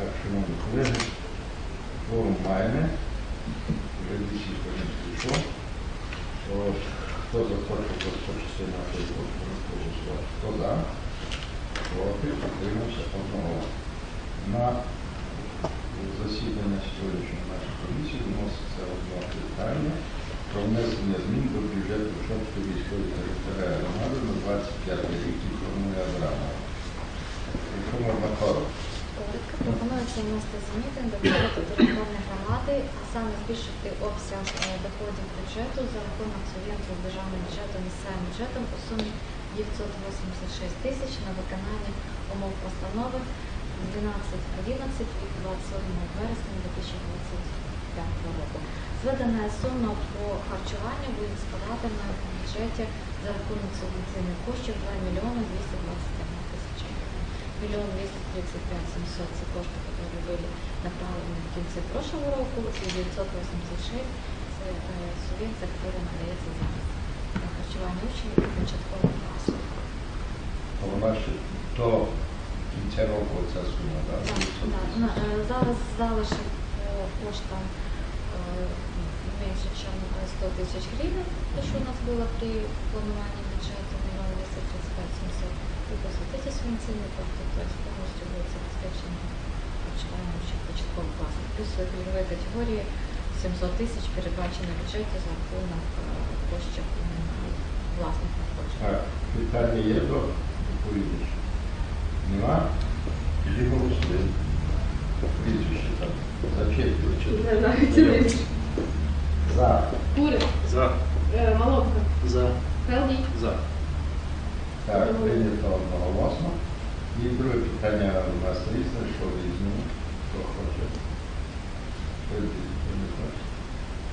Так, шановні колеги, форум маємо. Вже більшість потім прийшов. От, Хто захоче, хто хоче сигнати, прошу голосувати. Хто за? Проти, утримався одного. На засідання сьогоднішньої Пропонується внести зміни до територіальної громади, а саме збільшити обсяг е, доходів бюджету за рахунок субвенції з державним бюджетом місцевим бюджетом у сумі 986 тисяч на виконання умов постанови 1211 від 27 вересня 2025 року. Зведена сума по харчуванню буде складатиме в бюджеті за рахунок субвенційних коштів 2 мільйони 221 тисяча гривень. Миллион двести тридцать пять семьсот – це кошти, які були направлені в кінці прошлого року, і 986 – це е, субвенція, яка надається зараз на харчування учнів початкового класу. А Вона ще до кінця року ця сума, так? Е, Зараз залишок коштам е, менше, ніж 100 тисяч гривень, те, що у нас було при плануванні бюджету, мільйон 235 700. І по кошти, тобто повністю буде забезпечено харчування учнів початкового класу. Плюс у пільгової категорії 700 тисяч передбачено в бюджеті за рахунок е, коштів власних надходжень. Питання є до доповідача? Нема? Тоді голосуємо. Прізвище там. Зачитуючи. За. Курик, За. е, Маловка, За. Хелдій, За. Так, прийнято одноголосно. І друге питання у нас різне, що різне. Хто хоче? Хто хто не хоче?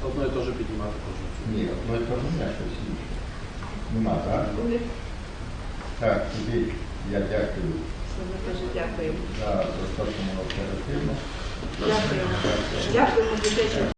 Одно і те ж піднімати кожну. Ні, одно і те ж не щось інше. Нема, так? Так, тоді я дякую Ми теж дякуємо. за достатньо оперативно. Дякуємо. Дякуємо за те, що